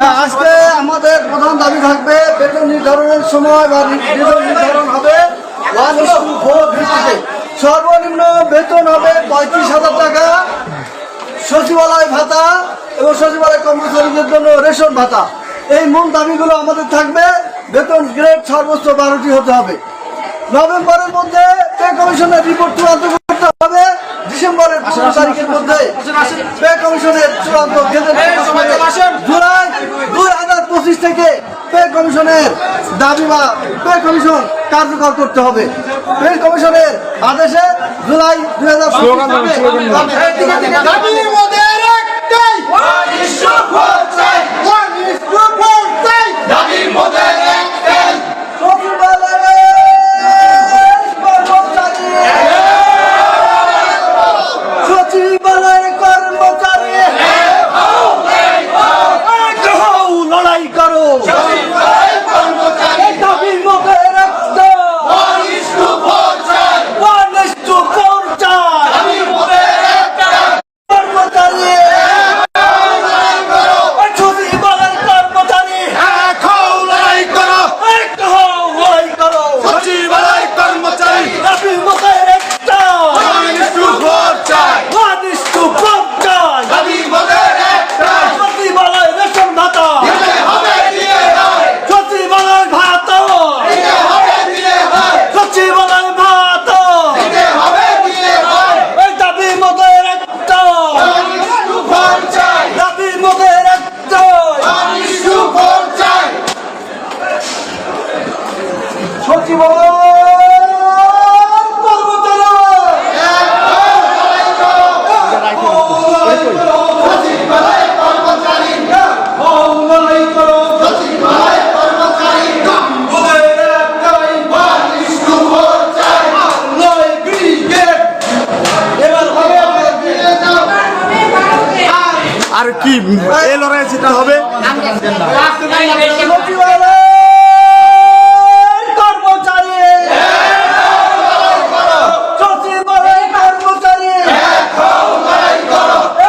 আজকে আমাদের প্রধান দাবি থাকবে, বেতন নির্ধারণের সময় বা বেতন নির্ধারণ হবে সর্বনিম্ন বেতন হবে পঁয়ত্রিশ হাজার টাকা। সচিবালয় ভাতা এবং সচিবালয় কর্মচারীদের জন্য রেশন ভাতা। এই মূল দাবিগুলো আমাদের থাকবে, বেতন গ্রেড সর্বোচ্চ বারোটি হতে হবে। নভেম্বরের মধ্যে কমিশনের রিপোর্ট চূড়ান্ত ডিসেম্বরের পনেরো তারিখের মধ্যে পে কমিশনের চূড়ান্ত জুলাই দুই হাজার পঁচিশ থেকে পে কমিশনের দাবি বা পে কমিশন কার্যকর করতে হবে। পে কমিশনের আদেশে জুলাই দুই হাজার দাবির মধ্যে এই লড়াই যেটা হবে। সচিবালয় কর্মচারী সচিবালয় কর্মচারী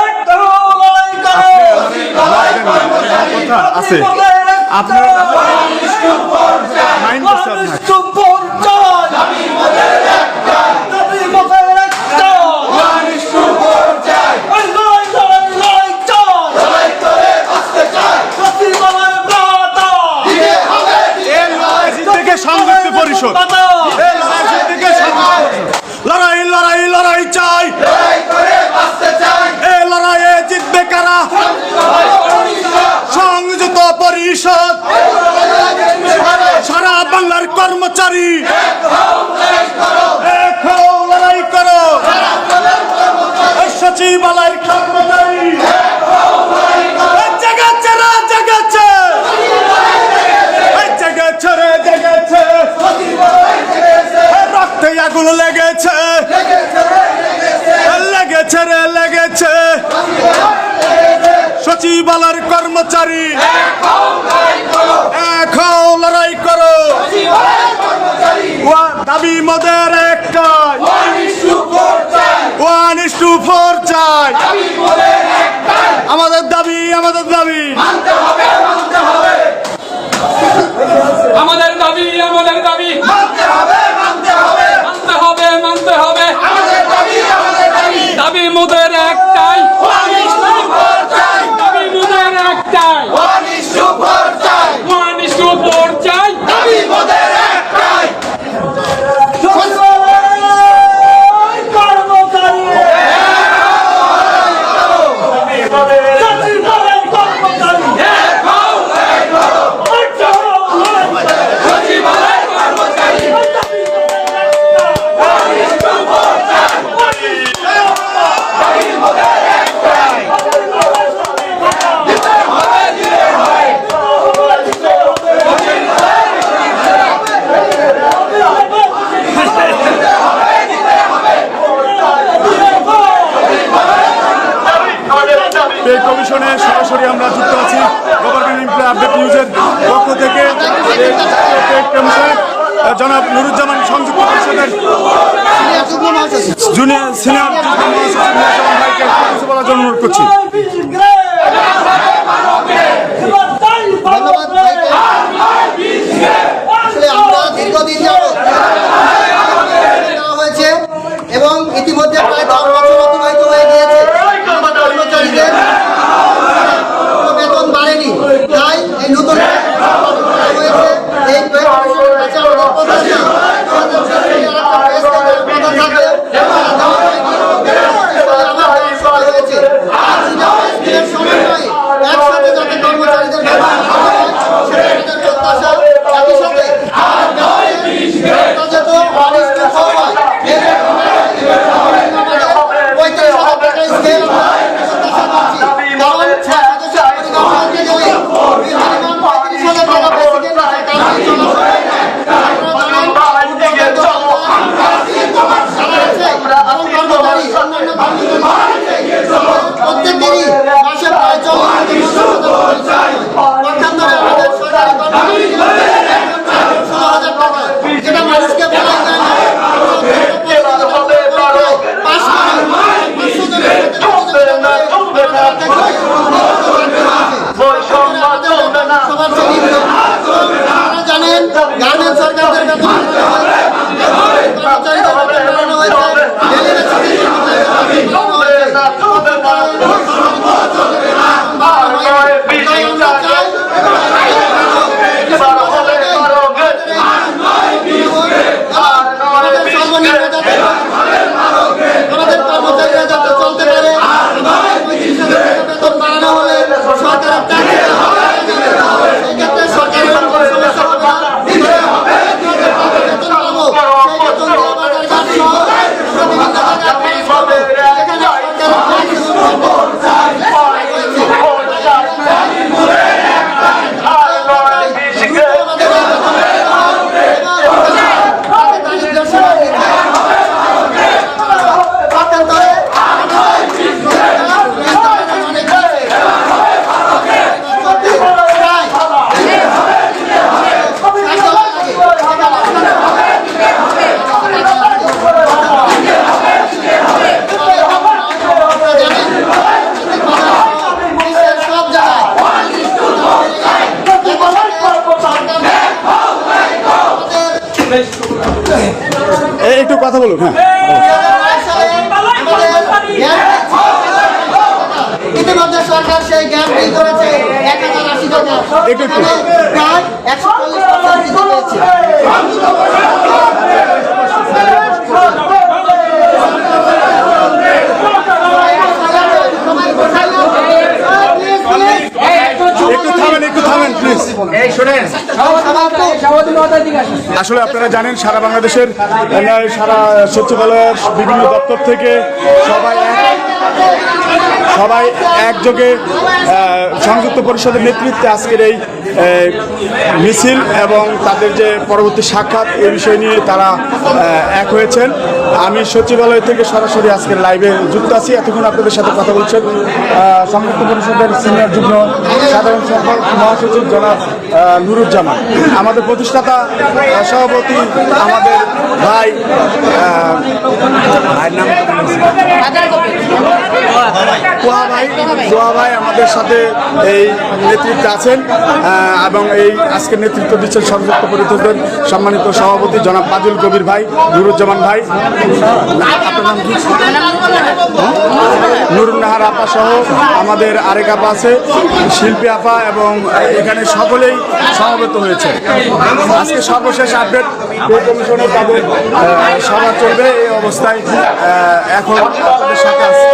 একটাও লড়াই করো কথা আছে আপনার মাইন্ড করছে আপনার লড়াই করে বাঁচতে চাই দিতে হবে দিয়ে এই লড়াই থেকে সংযুক্ত পরিষদ এই লড়াই থেকে সংযুক্ত পরিষদ। লড়াই লড়াই লড়াই চাই লড়াই করে বাঁচতে চাই এই লড়াইয়ে জিতবে কারা সংযুক্ত পরিষদ সারা বাংলার কর্মচারী। লড়াই করো। সচিবালয়ের কর্মচারী। রক্তে আগুন লেগেছে। লেগেছে রে লেগেছে। সচিবালয়ের কর্মচারী। এক হও, লড়াই করো। দাবি মোদের একটাই। ওয়ান ইস টু ফোর চাই। আমাদের দাবি আমাদের দাবি আমাদের দাবি আমাদের দাবি মানতে হবে মানতে হবে মানতে হবে মানতে হবে আমাদের দাবি আমাদের দাবি দাবি মুদের একটাই অনিষ্টু ভোট চাই দাবি মুদের একটাই অনিষ্টু ভোট চাই ওয়ান ইস টু ফোর চাই দাবি মোদের একটাই সচিবালয় কর্মচারী হবে দিয়ে হয় কমিশনে সরাসরি আমরা যুক্ত আছি আপডেট পক্ষ থেকে। জনাব নুরুজ্জামান সংযুক্ত পরিষদের জুনিয়র সিনিয়র বলার জন্য অনুরোধ করছি। গার্ডিয়ান সরকারদের মানতে হবে মানতে হবে। কথা বলুন হ্যাঁ। ইতিমধ্যে সরকার সেই জ্ঞান বিল করেছে এক হাজার আশি টাকা একটু একটু। প্রায় একশো চল্লিশ পার্সেন্ট বৃদ্ধি পেয়েছে একটু থামেন একটু থামেন প্লিজ আসলে আপনারা জানেন, সারা বাংলাদেশের সারা সচিবালয়ের বিভিন্ন দপ্তর থেকে সবাই সবাই একযোগে সংযুক্ত পরিষদের নেতৃত্বে আজকের এই মিছিল এবং তাদের যে পরবর্তী সাক্ষাৎ এ বিষয় নিয়ে তারা এক হয়েছেন। আমি সচিবালয় থেকে সরাসরি আজকের লাইভে যুক্ত আছি। এতক্ষণ আপনাদের সাথে কথা বলছেন সংযুক্ত পরিষদের সিনিয়র যুগ্ম সাধারণ সম্পাদক মহাসচিব জনাব নুরুজ্জামান। আমাদের প্রতিষ্ঠাতা সভাপতি আমাদের ভাই ভাইয়ের নাম কোয়া ভাই। কোয়া ভাই আমাদের সাথে এই নেতৃত্বে আছেন। এবং এই আজকে নেতৃত্ব দিচ্ছেন সংযুক্ত পরিষদের সম্মানিত সভাপতি জনাব বাদুল কবির ভাই, নুরুজ্জামান ভাই। আপনার নাম কি নুরুন নাহার আপা সহ আমাদের আরেক আপা আছে, শিল্পী আপা এবং এখানে সকলেই সমবেত হয়েছে। আজকে সর্বশেষ আপডেট পে কমিশনে তাদের সভা চলবে এই অবস্থায় এখন আপনাদের সাথে আছে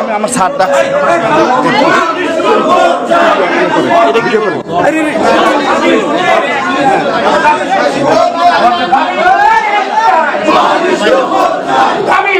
আমি আমার সার ডাকছি আমি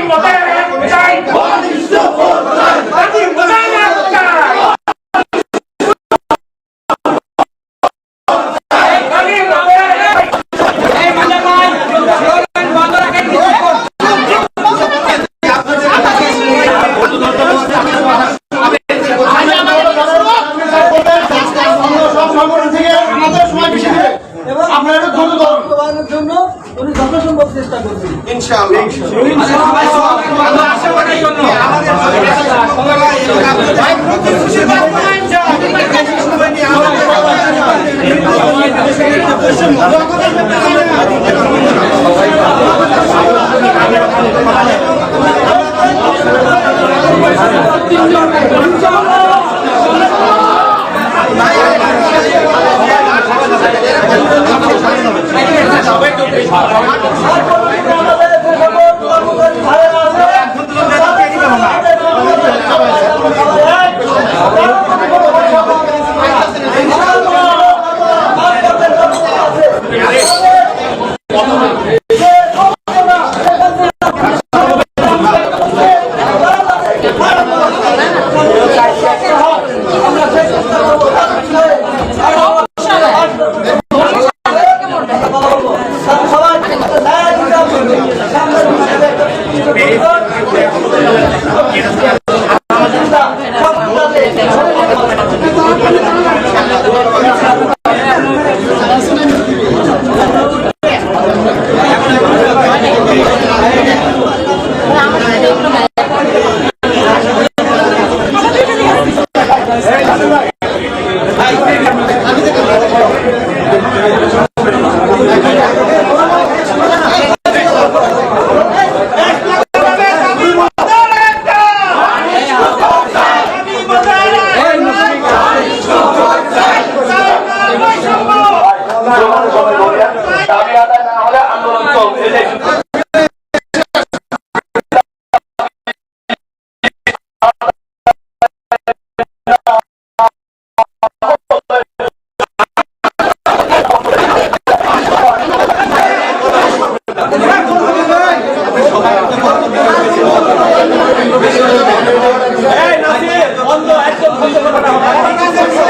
হবে বলে দাবি আদায় না হলে আন্দোলন চলবে Hey, Nasir! One more, action!